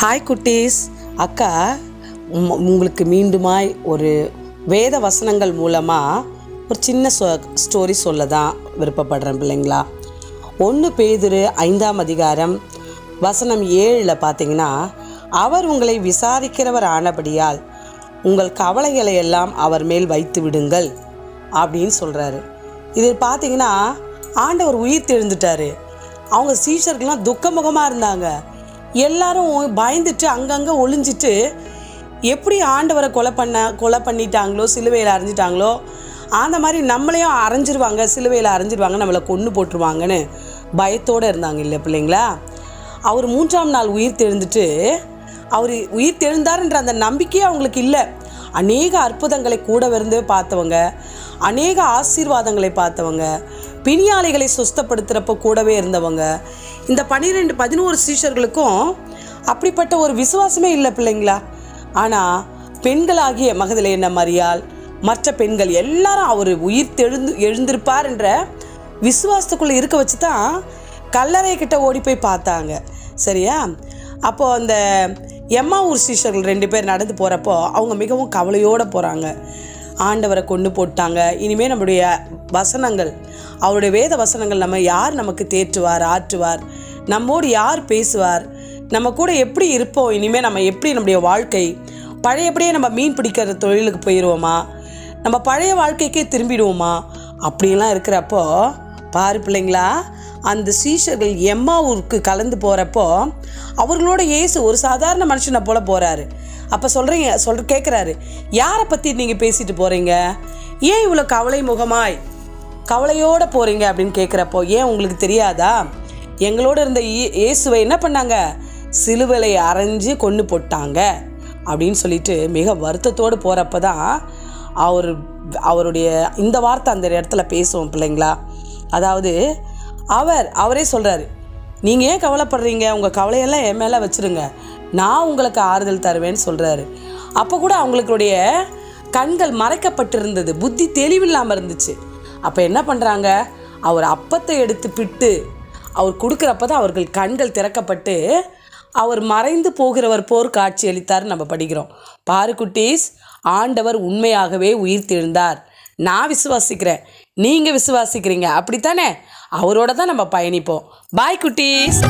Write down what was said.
Hi குட்டீஸ். அக்கா உம், உங்களுக்கு மீண்டுமாய் ஒரு வேத வசனங்கள் மூலமாக ஒரு சின்ன ஸ்டோரி சொல்ல தான் விருப்பப்படுறேன் பிள்ளைங்களா. ஒன்று பேதுரு ஐந்தாம் அதிகாரம் வசனம் ஏழில் பார்த்தீங்கன்னா அவர் உங்களை விசாரிக்கிறவர் ஆனபடியால் உங்கள் கவலைகளை எல்லாம் அவர் மேல் வைத்து விடுங்கள் அப்படின்னு சொல்கிறாரு இது பார்த்தீங்கன்னா ஆண்டவர் உயிர் தெழுந்துட்டார். அவங்க சீஷர்கள்லாம் துக்கமுகமாக இருந்தாங்க. எல்லாரும் பயந்துட்டு அங்கங்கே ஒளிஞ்சிட்டு எப்படி ஆண்டவரை கொலை பண்ண கொலை பண்ணிட்டாங்களோ சிலுவையில் அரைஞ்சிட்டாங்களோ அந்த மாதிரி நம்மளையும் அரைஞ்சிருவாங்க சிலுவையில் அரைஞ்சிருவாங்க நம்மளை கொன்று போட்டுருவாங்கன்னு பயத்தோடு இருந்தாங்க இல்லை பிள்ளைங்களா? அவர் மூன்றாம் நாள் உயிர் தெழுந்துட்டு அவர் உயிர் தெழுந்தாருன்ற அந்த நம்பிக்கையே அவங்களுக்கு இல்லை. அநேக அற்புதங்களை கூட இருந்து பார்த்தவங்க அநேக ஆசீர்வாதங்களை பார்த்தவங்க பிணியாளிகளை சுஸ்தப்படுத்துகிறப்ப கூடவே இருந்தவங்க இந்த பன்னிரெண்டு பதினோரு சீஷர்களுக்கும் அப்படிப்பட்ட ஒரு விசுவாசமே இல்லை பிள்ளைங்களா? ஆனால் பெண்களாகிய மகதில் என்ன மறியால் மற்ற பெண்கள் எல்லாரும் அவர் உயிர் தெழுந்து எழுந்திருப்பார் என்ற விசுவாசத்துக்குள்ளே இருக்க வச்சு தான் கல்லறை கிட்ட ஓடி போய் பார்த்தாங்க. சரியா? அப்போது அந்த எம்மா ஊர் சீஷர்கள் ரெண்டு பேர் நடந்து போகிறப்போ அவங்க மிகவும் கவலையோடு போகிறாங்க ஆண்டவரை கொண்டு போட்டாங்க. இனிமேல் நம்முடைய வசனங்கள் அவருடைய வேத வசனங்கள் நம்ம யார் நமக்கு தேற்றுவார் ஆற்றுவார்? நம்மோடு யார் பேசுவார்? நம்ம கூட எப்படி இருப்போம்? இனிமேல் நம்ம எப்படி நம்முடைய வாழ்க்கை? பழையபடியே நம்ம மீன் பிடிக்கிற தொழிலுக்கு போயிடுவோமா நம்ம பழைய வாழ்க்கைக்கே திரும்பிடுவோமா? அப்படிலாம் இருக்கிறப்போ பாரு பிள்ளைங்களா அந்த சீஷர்கள் எம்மா ஊருக்கு கலந்து போகிறப்போ அவர்களோட இயேசு ஒரு சாதாரண மனுஷனை போல போகிறாரு அப்போ சொல்கிறீங்க சொல்ற கேட்குறாரு யாரை பற்றி நீங்கள் பேசிட்டு போகிறீங்க ஏன் இவ்வளோ கவலை முகமாய் கவலையோடு போகிறீங்க அப்படின்னு கேட்குறப்போ ஏன் உங்களுக்கு தெரியாதா? எங்களோட இருந்த இயேசுவை என்ன பண்ணாங்க? சிலுவலை அரைஞ்சு கொண்டு போட்டாங்க அப்படின்னு சொல்லிட்டு மிக வருத்தத்தோடு போகிறப்ப தான் அவர் அவருடைய இந்த வார்த்தை அந்த இடத்துல பேசுவோம் பிள்ளைங்களா? அதாவது அவர் அவரே சொல்கிறாரு நீங்கள் ஏன் கவலைப்படுறீங்க? உங்கள் கவலையெல்லாம் என் மேலே வச்சுருங்க. நான் உங்களுக்கு ஆறுதல் தருவேன்னு சொல்கிறாரு அப்போ கூட அவங்களுடைய கண்கள் மறைக்கப்பட்டிருந்தது. புத்தி தெளிவில்லாமல் இருந்துச்சு. அப்போ என்ன பண்ணுறாங்க அவர் அப்பத்தை எடுத்து பிட்டு அவர் கொடுக்குறப்ப தான் அவர்கள் கண்கள் திறக்கப்பட்டு அவர் மறைந்து போகிறவர் போர் காட்சி அளித்தார் நம்ம படிக்கிறோம். பாரு குட்டீஸ் ஆண்டவர் உண்மையாகவே உயிர் தெழுந்தார். நான் விசுவாசிக்கிறேன். நீங்கள் விசுவாசிக்கிறீங்க. அப்படித்தானே? அவரோட தான் நம்ம பயணிப்போம். பாய் குட்டீஸ்.